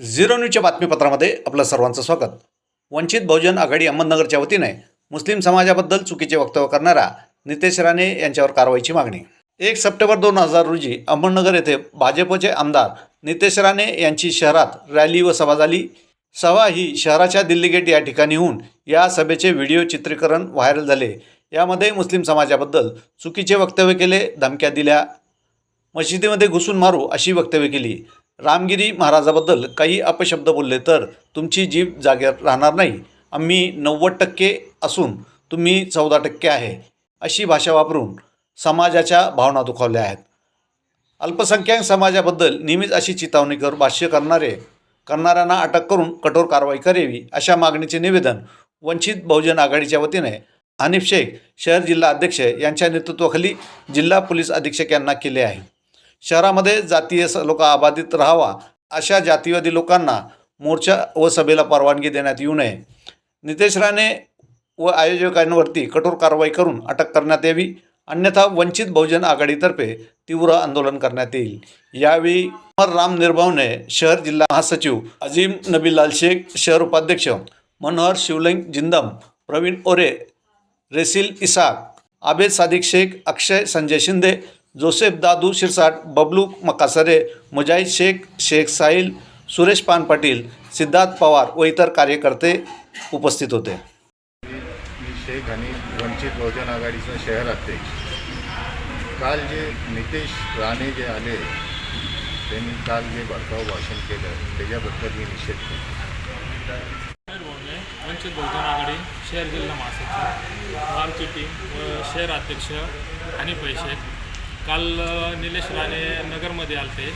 Zero न्यूजच्या बातमीपत्रामध्ये आपलं सर्वांचं स्वागत. वंचित बहुजन आघाडी अहमदनगरच्या वतीने मुस्लिम समाजाबद्दल चुकीचे वक्तव्य करणारा नितेश राणे यांच्यावर कारवाईची मागणी. एक सप्टेंबर दोन हजार रोजी अहमदनगर येथे भाजपचे आमदार नितेश राणे यांची शहरात रॅली व सभा झाली. सभा ही शहराच्या दिल्ली गेट या ठिकाणी होऊन या सभेचे व्हिडिओ चित्रीकरण व्हायरल झाले. यामध्ये मुस्लिम समाजाबद्दल चुकीचे वक्तव्य केले धमक्या दिल्या. मशिदीमध्ये घुसून मारू अशी वक्तव्य केली. रामगिरी महाराजाबद्दल काही अपशब्द बोलले तर तुमची जीभ जागेवर राहणार नाही. आम्ही नव्वद टक्के असून तुम्ही चौदा टक्के आहे अशी भाषा वापरून समाजाच्या भावना दुखावल्या आहेत. अल्पसंख्याक समाजाबद्दल नेहमीच अशी चितावणी कर भाष्य करणारे करणाऱ्यांना अटक करून कठोर कारवाई करावी अशा मागणीचे निवेदन वंचित बहुजन आघाडीच्या वतीने हनीफ शेख शहर जिल्हा अध्यक्ष यांच्या नेतृत्वाखाली जिल्हा पोलीस अधीक्षक यांना केले आहे. शहरामध्ये जातीय स- लोक अबाधित राहावा अशा जातीवादी लोकांना मोर्चा व सभेला परवानगी देण्यात येऊ नये. नितेश राणे व आयोजकांवरती कठोर कारवाई करून अटक करण्यात यावी अन्यथा वंचित बहुजन आघाडीतर्फे तीव्र आंदोलन करण्यात येईल. यावेळी अमर राम निर्भवने शहर जिल्हा महासचिव अजीम नबीलाल शेख शहर उपाध्यक्ष मनोहर शिवलिंग जिंदम प्रवीण ओरे रेसिल इसाक आबेद सादिक शेख अक्षय संजय शिंदे जोसेफ दादू शिरसाट बबलू मकासरे मुजाहिद शेख शेख साहिल सुरेश पान पाटील सिद्धार्थ पवार व इतर कार्यकर्ते उपस्थित होते. मी शेख आणि वंचित बहुजन आघाडीचा शहर अध्यक्ष. काल जे नितेश राणे जे आले त्यांनी काल जे भडकाऊ भाषण केलं त्याच्याबद्दल मी निषेध केला. वंचित बहुजन आघाडी शहर जिल्हा महासचिव आमची टीम व शहर अध्यक्ष आणि पैसे. काल निलेश राणे नगरमध्ये आले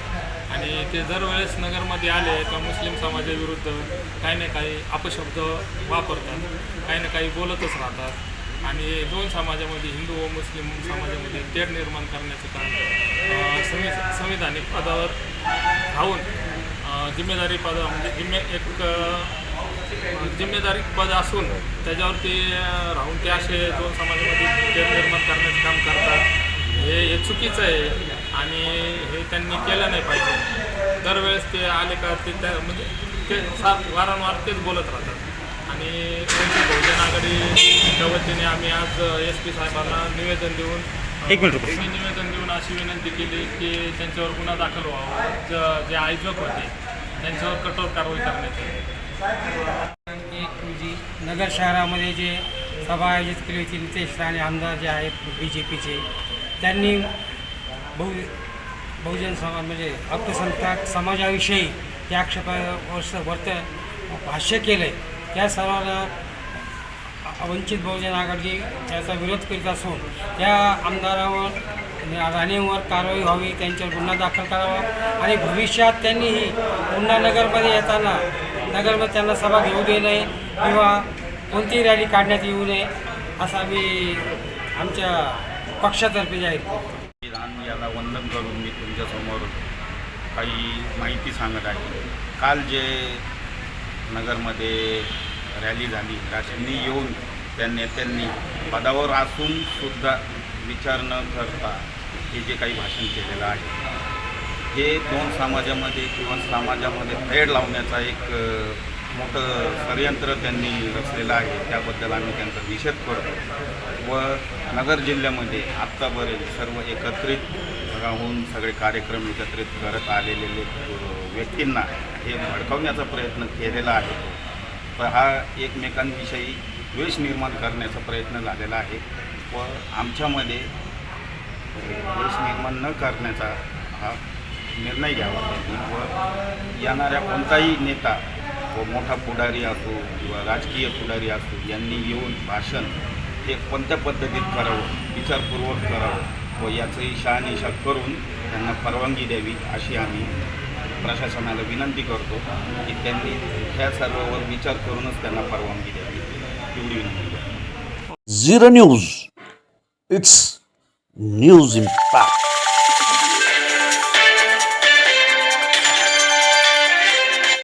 आणि ते दरवेळेस नगरमध्ये आले का मुस्लिम समाजाविरुद्ध काही ना काही अपशब्द वापरतात काही ना काही बोलतच राहतात. आणि दोन समाजामध्ये हिंदू व मुस्लिम समाजामध्ये तेढ निर्माण करण्याचं काम संवि संविधानिक पदावर राहून जिम्मेदारी पद म्हणजे जिम्मे एक जिम्मेदारी पद असून त्याच्यावरती राहून ते असे दोन समाजामध्ये तेढ निर्माण करण्याचं चुकीचं आहे. आणि हे त्यांनी केलं नाही पाहिजे. दरवेळेस ते आले का ते त्या म्हणजे ते सार वारंवार तेच बोलत राहतात. आणि वंचित बहुजन आघाडीच्या वतीने आम्ही आज एस पी साहेबांना निवेदन देऊन एक मिनिट निवेदन देऊन अशी विनंती केली की त्यांच्यावर गुन्हा दाखल व्हावा. ज- जे आयोजक होते त्यांच्यावर कठोर कारवाई करण्यात येईल. एक नगर शहरामध्ये जे सभा आयोजित केली होती नितेश राणे आमदार जे आहेत बी जे पीचे त्यांनी बहु बहुजन समाज म्हणजे अल्पसंख्याक समाजाविषयी त्या आक्षेप वर्त भाष्य केलं आहे त्या सर्वांना वंचित बहुजन आघाडी त्याचा विरोध करीत असून त्या आमदारावर राणेवर कारवाई व्हावी त्यांच्यावर गुन्हा दाखल करावा आणि भविष्यात त्यांनीही पुन्हा नगरमध्ये येताना नगरमध्ये त्यांना सभा घेऊ दे नये किंवा कोणतीही रॅली काढण्यात येऊ नये असा मी आमच्या पक्षातर्फे जाहीर विधान याला वंदन करून मी तुमच्यासमोर काही माहिती सांगत आहे. काल जे नगरमध्ये रॅली झाली त्यांनी येऊन त्या नेत्यांनी पदावर असून सुद्धा विचार न करता हे जे काही भाषण केलेलं आहे हे दोन समाजामध्ये किंवा समाजामध्ये थेड लावण्याचा एक मोठं षडयंत्र त्यांनी रचलेलं आहे. त्याबद्दल आम्ही त्यांचा निषेध करतो. व नगर जिल्ह्यामध्ये आत्तापर्यंत सर्व एकत्रित राहून सगळे कार्यक्रम एकत्रित करत आलेले व्यक्तींना हे भडकवण्याचा प्रयत्न केलेला आहे. तर हा एकमेकांविषयी द्वेष निर्माण करण्याचा प्रयत्न झालेला आहे. व आमच्यामध्ये द्वेष निर्माण न करण्याचा हा निर्णय घ्यावा. त्यांनी व येणाऱ्या कोणताही नेता मोठा पुढारी असो किंवा राजकीय पुढारी असो यांनी येऊन भाषण हे कोणत्या पद्धतीत करावं विचारपूर्वक करावं व याचंही शहानिशा करून त्यांना परवानगी द्यावी अशी आम्ही प्रशासनाला विनंती करतो की त्यांनी ह्या सर्वावर विचार करूनच त्यांना परवानगी द्यावी. एवढी विनंती zero news. It's news impact.